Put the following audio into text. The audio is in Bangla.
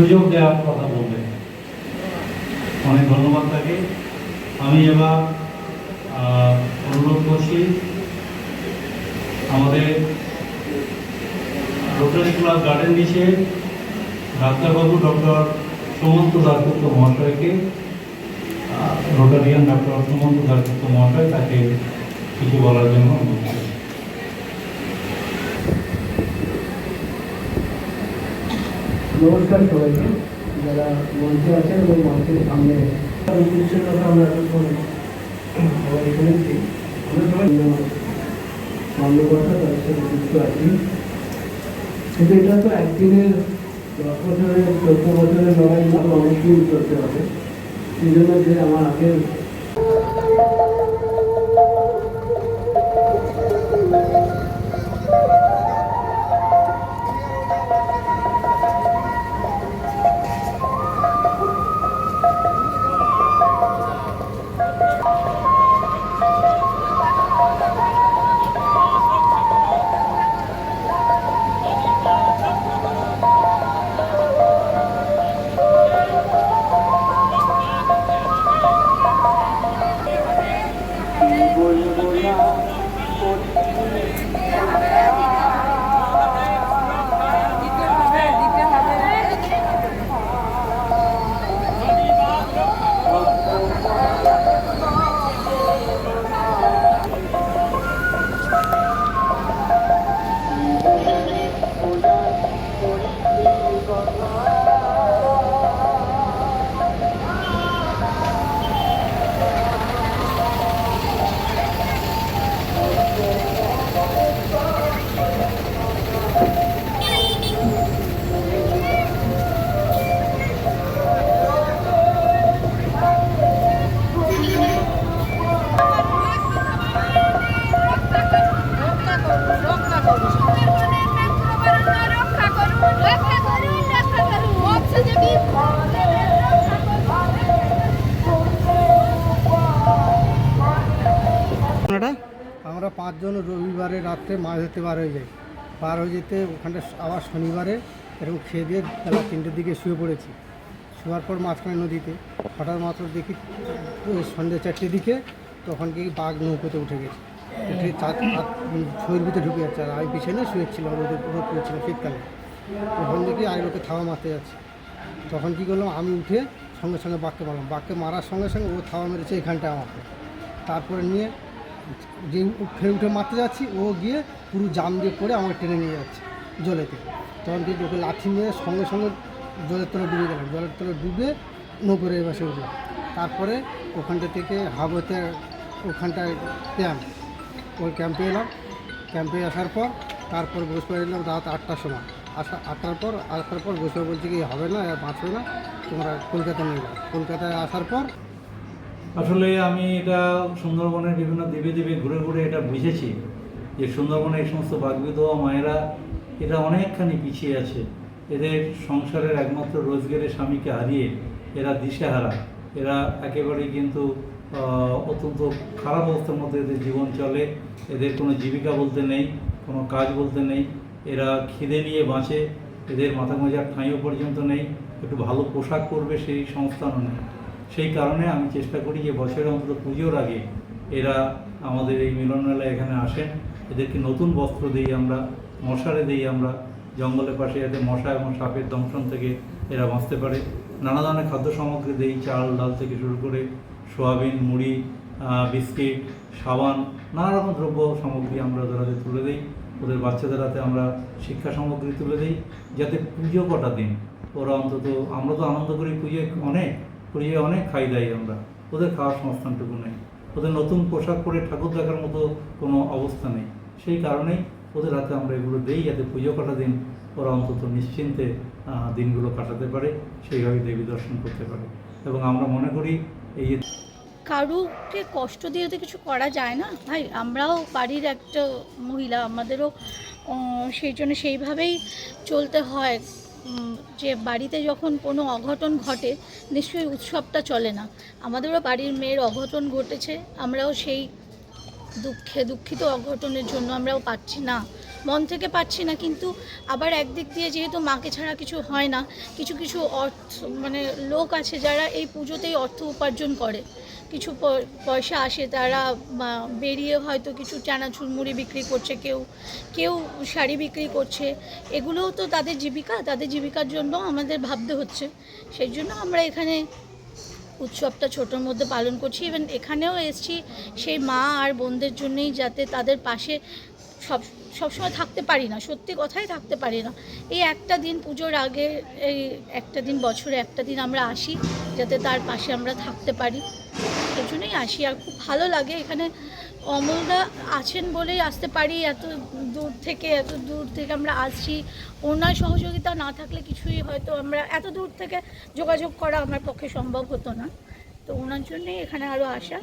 সুযোগ দেওয়ার কথা বলবেন অনেক ধন্যবাদ তাকে। আমি এবার অনুরোধ করছি, আমাদের রোটারি ক্লাব গার্ডেন নিচে ডাক্তারবাবু ডক্টর সুমন্ত দাসগুপ্ত মহাশয়কে রোটারিয়ান ডক্টর সুমন্ত দাসগুপ্ত মহাশয় তাকে কিছু বলার জন্য অনুরোধ নমস্কার সবাইকে। যারা মঞ্চে আছেন এবং মঞ্চের সামনে উদ্দেশ্যের কথা আমরা এখন সবাই শুনেছি। আমরা সবাই মান্যবর্ষা তাদের সাথে যুক্ত আছি। কিন্তু এটা তো একদিনের, দশ বছরের, চোদ্দ বছরের লড়াই অনেক দিন চলতে হবে। সেই জন্য যে আমার আগের আমরা পাঁচজন রবিবারে রাত্রে মাছ ধরতে বার হয়ে যাই। বার হয়ে যেতে ওখানটা আবার শনিবারে এরকম খেয়ে দিয়ে বেলা তিনটের দিকে শুয়ে পড়েছি। শোয়ার পর মাঝখানে নদীতে। হঠাৎ মাত্র দেখি সন্ধ্যে চারটের দিকে তখন কি বাঘ নৌকোতে উঠে গেছে। উঠে চার ছয়ের ভিতরে ঢুকে যাচ্ছে আর আমি পিছনে শুয়েছিলাম রোদে, রোদ পড়েছিল শীতকালে। তখন দেখি আর লোকে থাওয়া মারতে যাচ্ছে। তখন কী করলাম, আমি উঠে সঙ্গে সঙ্গে বাঘকে মারলাম। বাঘকে মারার সঙ্গে সঙ্গে ও থাওয়া মেরেছে এখানটায় আমাকে। তারপরে নিয়ে যে ফের উঠে মারতে যাচ্ছি, ও গিয়ে পুরো জাম দিয়ে পড়ে আমাকে টেনে নিয়ে যাচ্ছে জলেতে। তখন কি ওকে লাঠি নিয়ে সঙ্গে সঙ্গে জলের তলে ডুবে গেলাম। জলের তলে ডুবে নৌকরে এসে উঠলাম। তারপরে ওখানটা থেকে হাবতে ওখানটায় ক্যাম্প। ওই ক্যাম্পে এলাম। ক্যাম্পে আসার পর তারপর বৃহস্পতি এলাম রাত আটটার সময়। আসা আটটার পর আসার পর বৃহস্পতি বলছে কি হবে না বাঁচবে না, তোমরা কলকাতা নিয়ে যাও। কলকাতায় আসার পর আসলে আমি এটা সুন্দরবনের বিভিন্ন দ্বীপে দ্বীপে ঘুরে ঘুরে এটা বুঝেছি যে সুন্দরবনে এই সমস্ত বাগবিধবা মায়েরা এটা অনেকখানি পিছিয়ে আছে। এদের সংসারের একমাত্র রোজগারের স্বামীকে হারিয়ে এরা দিশেহারা। এরা একেবারেই কিন্তু অত্যন্ত খারাপ অবস্থার মধ্যে এদের জীবন চলে। এদের কোনো জীবিকা বলতে নেই, কোনো কাজ বলতে নেই। এরা খিদে নিয়ে বাঁচে। এদের মাথা গোঁজার ঠাঁইও পর্যন্ত নেই। একটু ভালো পোশাক পরবে সেই সংস্থানও নেই সেই কারণে আমি চেষ্টা করি যে বছরের অন্তত পুজোর আগে এরা আমাদের এই মিলন মেলায় এখানে আসেন। এদেরকে নতুন বস্ত্র দিই আমরা, মশারে দিই আমরা। জঙ্গলের পাশে যাতে মশা এবং সাপের দংশন থেকে এরা বাঁচতে পারে। নানা ধরনের খাদ্য সামগ্রী দিই, চাল, ডাল থেকে শুরু করে সোয়াবিন, মুড়ি বিস্কিট, সাবান, নানা রকম দ্রব্য সামগ্রী আমরা ওদের হাতে তুলে দিই। ওদের বাচ্চাদের হাতে আমরা শিক্ষা সামগ্রী তুলে দিই। যাতে পুজো কটা দিন, ওরা অন্তত, আমরা তো আনন্দ করি পুজোয় অনেক। পুজোয় অনেক খাই দাই আমরা। ওদের খাওয়ার সংস্থানটুকু নেই। ওদের নতুন পোশাক পরে ঠাকুর দেখার মতো কোনো অবস্থা নেই। সেই কারণেই ওদের হাতে আমরা এগুলো দিই। যাতে পুজো কটা দিন ওরা অন্তত নিশ্চিন্তে দিনগুলো কাটাতে পারে, সেইভাবে দেবী দর্শন করতে পারে। এবং আমরা মনে করি এই কারুকে কষ্ট দিয়ে তো কিছু করা যায় না? ভাই, আমরাও বাড়ির একটা মহিলা, আমাদেরও সেই জন্য সেইভাবেই চলতে হয়। যে বাড়িতে যখন কোনো অঘটন ঘটে, নিশ্চয়ই উৎসবটা চলে না। আমাদেরও বাড়ির মেয়ের অঘটন ঘটেছে, আমরাও সেই দুঃখে, দুঃখিত অঘটনের জন্য আমরাও পাচ্ছি না। মন থেকে পাচ্ছি না, কিন্তু আবার একদিক দিয়ে যেহেতু মাকে ছাড়া কিছু হয় না, কিছু কিছু অর্থ মানে লোক আছে যারা এই পুজোতেই অর্থ উপার্জন করে। কিছু পয়সা আসে, তারা বেরিয়ে হয়তো কিছু চানাচুর মুড়ি বিক্রি করছে, কেউ কেউ শাড়ি বিক্রি করছে। এগুলোও তো তাদের জীবিকা, তাদের জীবিকার জন্য আমাদের ভাবতে হচ্ছে। সেই জন্য আমরা এখানে উৎসবটা ছোটোর মধ্যে পালন করছি। ইভেন এখানেও এসেছি, সেই মা আর বোনদের জন্যই যাতে তাদের পাশে সব, সবসময় থাকতে পারি না, সত্যি কথাই থাকতে পারি না। এই একটা দিন পুজোর আগে, এই একটা দিন বছরে একটা দিন আমরা আসি, যাতে তার পাশে আমরা থাকতে পারি। জন্যই আসি আর খুব ভালো লাগে এখানে। অমলদা আছেন বলেই আসতে পারি, এত দূর থেকে, এত দূর থেকে আমরা আসছি। ওনার সহযোগিতা না থাকলে কিছুই হয়তো আমরা, এত দূর থেকে যোগাযোগ করা আমার পক্ষে সম্ভব হতো না। তো ওনার জন্যই এখানে আরও আসা।